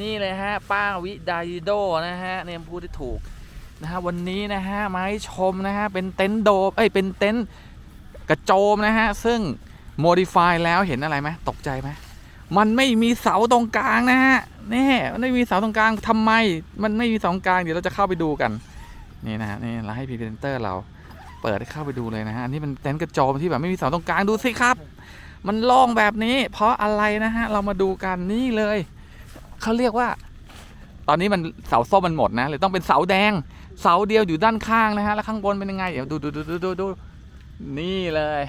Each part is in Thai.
นี่เลยฮะ ป้าวิดายิโดนะฮะเนี่ยพูดที่ถูกนะฮะวันนี้นะฮะมาให้ชมนะฮะเป็นเต็นท์โดเอ้ยเป็นเต็นท์กระโจมนะฮะซึ่งโมดิฟายแล้วเห็นอะไรไหมตกใจไหมมันไม่มีเสาตรงกลางนะฮะนี่มันไม่มีเสาตรงกลางทำไม มันไม่มีเสาตรงกลางเดี๋ยวเราจะเข้าไปดูกันนี่นะฮะนี่เราให้พรีเซนเตอร์เราเปิดให้เข้าไปดูเลยนะฮะอันนี่เป็นเต็นท์กระโจมที่แบบไม่มีเสาตรงกลางดูสิครับ มันโล่งแบบนี้ เพราะอะไรนะฮะเรามาดูกันนี่เลย เขาเรียกว่า ตอนนี้มันเสาส้มมันหมดนะเลยต้องเป็นเสาแดง เสาเดียวอยู่ด้านข้างนะฮะแล้วข้างบนเป็นยังไงเดี๋ยวดูดูดูดูดูดูนี่เลย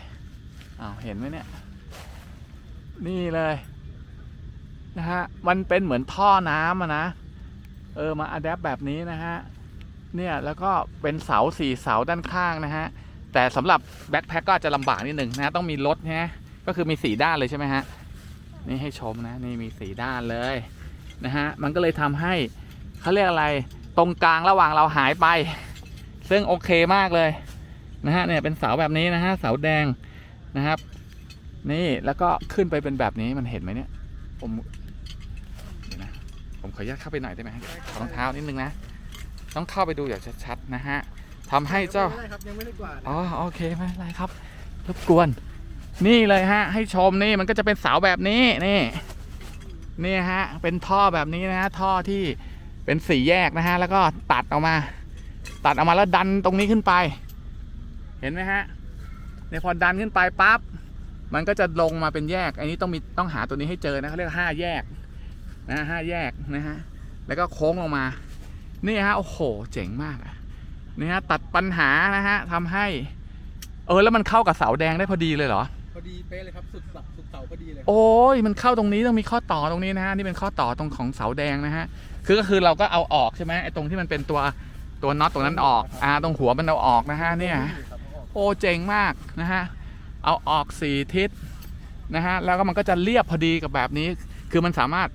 อ้าวเห็นไหมเนี่ย นี่เลยนะฮะมันเป็นเหมือนท่อน้ำนะเออมาอัดแอปแบบนี้นะฮะเนี่ยแล้วก็เป็นเสาสี่เสาด้านข้างนะฮะแต่สำหรับแบ็คแพ็คก็อาจจะลำบากนิดหนึ่งนะะต้องมีรถนะะก็คือมีสีด้านเลยใช่ไหมฮะนี่ให้ชมนะนี่มีสีด้านเลย นะฮะมันก็เลยทำให้เขาเรียกอะไรตรงกลางระหว่างเราหายไป ซึ่งโอเคมากเลยนะฮะเนี่ยเป็นเสาแบบนี้นะฮะเสาแดงนะครับ นี่แล้วก็ขึ้นไปเป็นแบบนี้มันเห็นไหมเนี่ยผมเดี๋ยวนะผมขออนุญาตเข้าไปหน่อยได้ไหมฮะขอรองเท้านิดนึงนะต้องเข้าไปดูอย่างชัดๆนะฮะทำให้เจ้าไม่ได้ครับยังไม่ได้กวาดอ๋อโอเคไม่เป็นไรครับรบกวน นี่เลยฮะ ให้ชมนี่มันก็จะเป็นเสาแบบนี้นี่ นี่ฮะ เป็นท่อแบบนี้นะฮะ ท่อที่เป็นสี่แยกนะฮะ แล้วก็ตัดออกมา ตัดออกมาแล้วดันตรงนี้ขึ้นไป เห็นไหมฮะเนี่ยพอดันขึ้นไปปั๊บ มันก็จะลงมาเป็นแยก อันนี้ต้องมีต้องหาตัวนี้ให้เจอนะเขาเรียกห้าแยกนะห้าแยกนะฮะ แล้วก็โค้งลงมา นี่ฮะ โอ้โห เจ๋งมากอะนี่ฮะ ตัดปัญหานะฮะทำให้ เออ แล้วมันเข้ากับเสาแดงได้พอดีเลยเหรอ พอดีเป๊ะเลยครับสุดเสาสุดเสาพอดีเลยโอ้ยมันเข้าตรงนี้ต้องมีข้อต่อตรงนี้นะฮะนี่เป็นข้อต่อตรงของเสาแดงนะฮะคือก็คือเราก็เอาออกใช่ไหมไอ้ตรงที่มันเป็นตัวตัวน็อตตรงนั้นออกอ่าตรงหัวมันเอาออกนะฮะเนี่ยครับเอาออกโอ้เจ๋งมากนะฮะเอาออกสี่ทิศนะฮะแล้วก็มันก็จะเรียบพอดีกับแบบนี้ คือมันสามารถ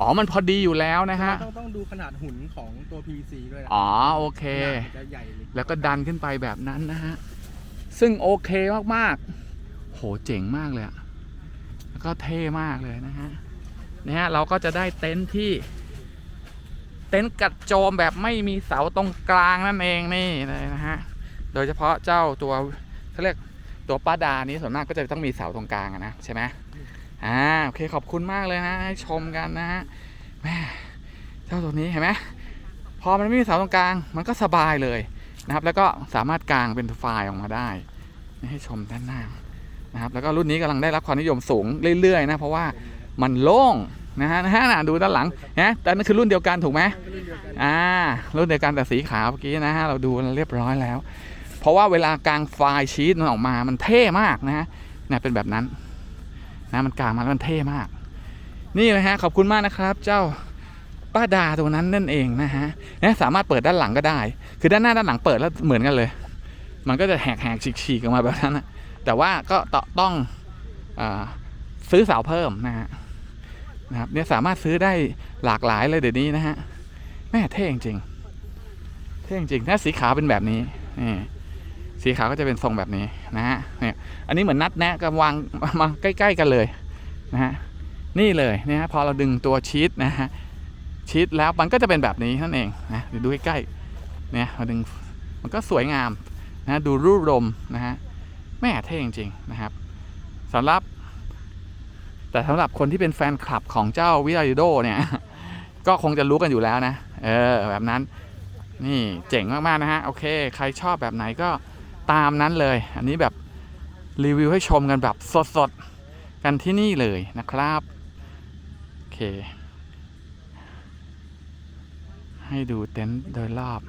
อ๋อมันพอดีอยู่แล้วนะฮะต้องต้องดูขนาดหุ่นของตัว PVC ด้วยนะอ๋อโอเค ขนาดมันจะใหญ่เลย แล้วก็ดันขึ้นไปแบบนั้นนะฮะ ซึ่งโอเคมากๆโห เจ๋งมากเลยอะแล้วก็เท่มากเลยนะฮะเนี่ยฮะเราก็จะได้เต็นท์ที่ เต็นท์กัดโจมแบบไม่มีเสาตรงกลางนั่นเองนี่เลยนะฮะโดยเฉพาะเจ้าตัวเขาเรียกตัวป้าดานี้ส่วนมากก็จะต้องมีเสาตรงกลางนะใช่ไหมอ่าโอเคขอบคุณมากเลยนะให้ชมกันนะฮะแม่เจ้าตัวนี้เห็นไหมพอมันไม่มีเสาตรงกลาง มันก็สบายเลยนะครับ แล้วก็สามารถกางเป็นไฟล์ออกมาได้ ให้ชมด้านหน้า นะครับแล้วก็รุ่นนี้กำลังได้รับความนิยมสูงเรื่อยๆนะเพราะว่ามันโล่งนะฮะนะฮะดูด้านหลังนะแต่นั่นคือรุ่นเดียวกันถูกไหมอ่ารุ่นเดียวกันแต่สีขาวเมื่อกี้นะฮะเราดูเรียบร้อยแล้ว เพราะว่าเวลากางไฟล์ชีตมันออกมามันเท่มากนะฮะเนี่ยเป็นแบบนั้นนะมันกางมาแล้วมันเท่มาก นี่นะฮะขอบคุณมากนะครับ เจ้าป้าดาตัวนั้นนั่นเองนะฮะเนี่ยสามารถเปิดด้านหลังก็ได้ คือด้านหน้าด้านหลังเปิดแล้วเหมือนกันเลย มันก็จะแหกแหกฉีกฉีกออกมาแบบนั้นนะ แต่ว่าก็ตต้องอซื้อเสาเพิ่มนะฮะนะครับเนี่ยสามารถซื้อได้หลากหลายเลยเดี๋ยวนี้นะฮะแม่เท่จริงเท่จริงถ้าสีขาวเป็นแบบนี้นี่สีขาวก็จะเป็นทรงแบบนี้นะฮะเนี่ยอันนี้เหมือนนัดแนะกับวางมาใกล้ ๆ กันเลยนะฮะนี่เลยเนะฮะพอเราดึงตัวชีตนะฮะชีตแล้วมันก็จะเป็นแบบนี้นั่นเองนะเดี๋ยวดูใกล้ๆเนี่ยเราดึงมันก็สวยงามนะดูรูปรมนะฮะ แม่เท่จริงๆนะครับสำหรับ แต่สำหรับคนที่เป็นแฟนคลับของเจ้าวิไลโดเนี่ย ก็คงจะรู้กันอยู่แล้วนะ เออ แบบนั้น นี่เจ๋งมาก ๆ นะฮะ โอเค ใครชอบแบบไหนก็ตามนั้นเลย อันนี้แบบรีวิวให้ชมกันแบบสดๆ กันที่นี่เลยนะครับ โอเค ให้ดูเต็นท์โดยรอบ